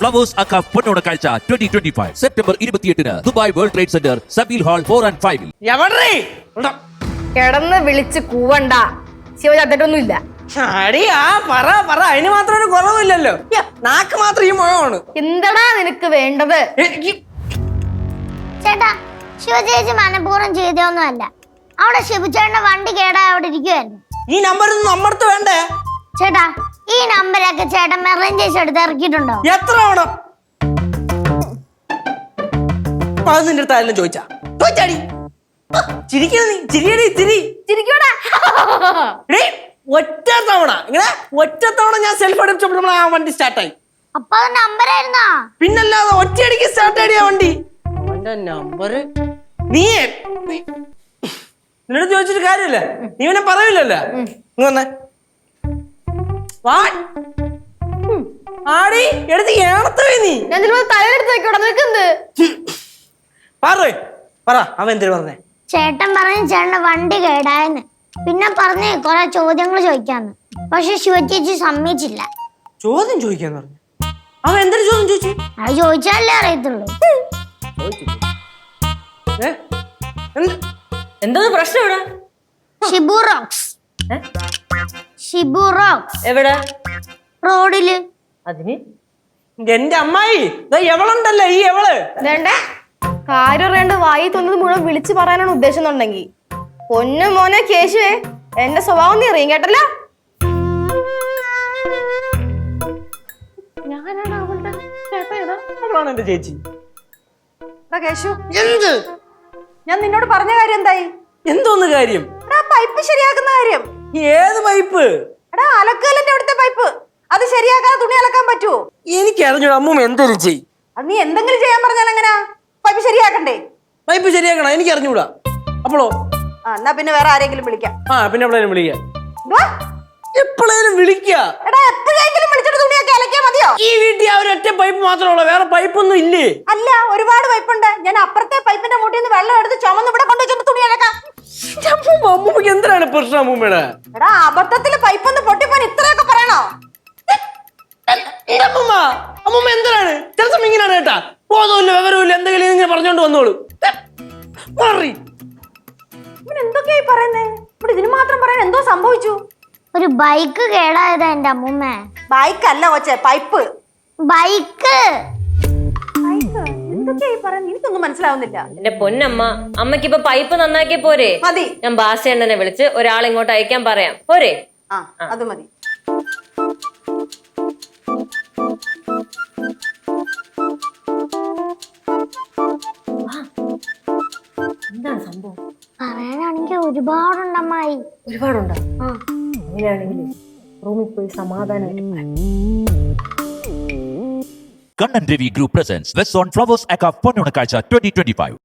Flowers അക്ക പൊന്നോണ കാഴ്ച ട്വന്റി ട്വന്റി ഫൈവ് സെപ്റ്റംബർ ഇരുപത്തിയെട്ടിന് Dubai world trade centre Zabeel hall four and ഫൈവിൽ കിടന്ന് വിളിച്ച് കൂവണ്ട. ശിവ ചത്തിട്ടൊന്നുമില്ല. ആ പറ പറ. അതിന് മാത്രം ഒരു കുറവില്ലല്ലോ. നാക്ക് മാത്രം ഈ മുഴമാണ് എന്തടാ നിനക്ക് വേണ്ടത്? ചേട്ടാ ശിവചേച്ചി മനഃപൂർവം ചെയ്തൊന്നുമല്ല അവിടെ ശിവചേട്ടന്റെ വണ്ടി കേടാ അവിടെ ഇരിക്കുവായിരുന്നു. ഈ നമ്പർ ഒന്നും നമ്മടത്ത് വേണ്ടേ? ചേട്ടാ ഈ നമ്പരൊക്കെ ചേട്ടൻ മെറൈൻ ചേച്ചി എടുത്ത് ഇറക്കിയിട്ടുണ്ടോ? എത്ര തവണ? അത് നിന്റെ അടുത്ത് ആരെങ്കിലും ചോദിച്ചാ? ചോദിച്ചാടി. ചിരിക്കണ നീ? ചിരിയടി ചിരി. ചിരിക്കൂടാ. എടീ, ഒറ്റ തവണ. ഇങ്ങനെ ഒറ്റ തവണ ഞാൻ സെൽഫ് അടിച്ചപ്പോൾ ആ വണ്ടി സ്റ്റാർട്ടായി അപ്പൊ അത് നമ്പരായിരുന്നാ? പിന്നല്ലാതെ ഒറ്റയടിക്ക് സ്റ്റാർട്ട് ആടിയ വണ്ടി. അവന്റെ നമ്പർ നീ നിന്നോട് ചോദിച്ചിട്ട് കാര്യമില്ല. നീ പിന്നെ പറയില്ലല്ലോ വന്നേ. ആടി എടുത്ത് ഏണത്ത് പോയി നീ. ഞാൻ ചിലപ്പോ തലയിലെടുത്ത് വെക്കോടാ നിനക്ക് എന്ത്? പറ പറ അവൻ എന്തിനു പറഞ്ഞേ? ചേട്ടൻ പറഞ്ഞു ചേട്ടന്റെ വണ്ടി കേടായെന്ന്. പിന്നെ പറഞ്ഞേ കൊറേ ചോദ്യങ്ങൾ ചോദിക്കാന്ന്. പക്ഷെ ശിവചേച്ചി സമ്മതിച്ചില്ല. ചോദ്യം ചോദിക്കാന്ന് പറഞ്ഞു. അവൻ എന്തൊരു ചോദ്യം ചോദിച്ചു? അത് ചോദിച്ചാലേ അറിയത്തുള്ളൂ? എന്തോ? പ്രശ്നം ഇവിടെ? ഷിബു റോക്സ്. ഷിബു റോക്സ്. എവിടെ? റോഡിൽ. അതിന്? എന്റെ അമ്മായി എവളുണ്ടല്ലോ ഈ എവൾ? വേണ്ടേ? കാര്യം അറിയാണ്ട് വായി തോന്നുന്നത് മുഴുവൻ വിളിച്ചു പറയാനാണ് ഉദ്ദേശം എന്നുണ്ടെങ്കിൽ പൊന്നു മോനെ കേശുവേ എന്റെ സ്വഭാവം നീ അറിയും കേട്ടല്ലോ? ഞാനാണ് അവളുടെ ചേട്ടാ ഏതാ? അവളാണ് എന്റെ ചേച്ചി. എടാ കേശു. എന്ത്? ഞാൻ നിന്നോട് പറഞ്ഞ കാര്യം എന്തായി? എന്തോന്ന് കാര്യം? എടാ പൈപ്പ് ശരിയാക്കുന്ന കാര്യം. ഏത് പൈപ്പ്? എടാ അലക്കലിന്റെ അവിടുത്തെ പൈപ്പ്. അത് ശരിയാക്കാതെ തുണി അലക്കാൻ പറ്റുമോ എനിക്ക് അറിഞ്ഞു അമ്മ എന്തൊരു ചെയ് അത് നീ എന്തെങ്കിലും ചെയ്യാൻ പറഞ്ഞാൽ എങ്ങനാ? പൈപ്പ് ശരിയാക്കണ്ടേ? പൈപ്പ് ശരിയാക്കണം എനിക്ക് അറിഞ്ഞൂടാ അപ്പോളോ? ആ എന്നാ പിന്നെ വേറെ ആരെങ്കിലും വിളിക്കാം. ആ പിന്നെ എപ്പോഴേലും വിളിക്കാം? എപ്പോഴേലും വിളിക്ക. എടാ എപ്പോഴെങ്കിലും വിളിച്ചിട്ട് തുണിയൊക്കെ അലക്കിയാ മതിയോ? ഈ വീട്ടിൽ ആ ഒരൊറ്റ പൈപ്പ് മാത്രമേ ഉള്ളൂ വേറെ പൈപ്പൊന്നും ഇല്ലേ? അല്ല ഒരുപാട് പൈപ്പുണ്ട്. ഞാൻ അപ്പുറത്തെ പ്രശ്നം അമ്മൂമ്മയുടെ എടാ അബദ്ധത്തിൽ പൈപ്പ് ഒന്ന് പൊട്ടിപ്പോൻ ഇത്രയൊക്കെ പറയണോ? അമ്മൂമ്മ അമ്മൂമ്മ എന്തിനാണ്? ചില സമയം ഇങ്ങനെയാണ് കേട്ടാ. ബോധമില്ല വിവരമില്ല എന്തെങ്കിലും ഇങ്ങനെ പറഞ്ഞോണ്ട് വന്നോളൂ. മാറി. എന്തൊക്കെയായി പറയുന്നേ? ഇവിടെ ഇതിന് മാത്രം പറയാൻ എന്തോ സംഭവിച്ചു? ഒരു ബൈക്ക് കേടായതാ എന്റെ അമ്മൂമ്മ. ബൈക്കല്ല കൊച്ചെ പൈപ്പ്. ബൈക്ക്. ബൈക്ക് എന്തൊക്കെയായി പറയുന്നത്? എനിക്കൊന്നും മനസ്സിലാവുന്നില്ല. എന്റെ പൊന്നമ്മ അമ്മയ്ക്ക് ഇപ്പൊ പൈപ്പ് നന്നാക്കിയ പോരെ? മതി. ഞാൻ ബാസേണ്ണനെ വിളിച്ച് ഒരാളെ ഇങ്ങോട്ട് അയക്കാൻ പറയാം. പോരെ? ആ അത് മതി. എന്താണ് സംഭവം? പറയാനാണെങ്കിൽ ഒരുപാടുണ്ടമ്മായി. ഒരുപാടുണ്ടോ? അങ്ങനെയാണെങ്കിൽ റൂമിൽ പോയി സമാധാനം Kannan Ravi group presents west on Flowers അക്ക പൊന്നോണ കാഴ്ച ട്വന്റി ട്വന്റി ഫൈവ്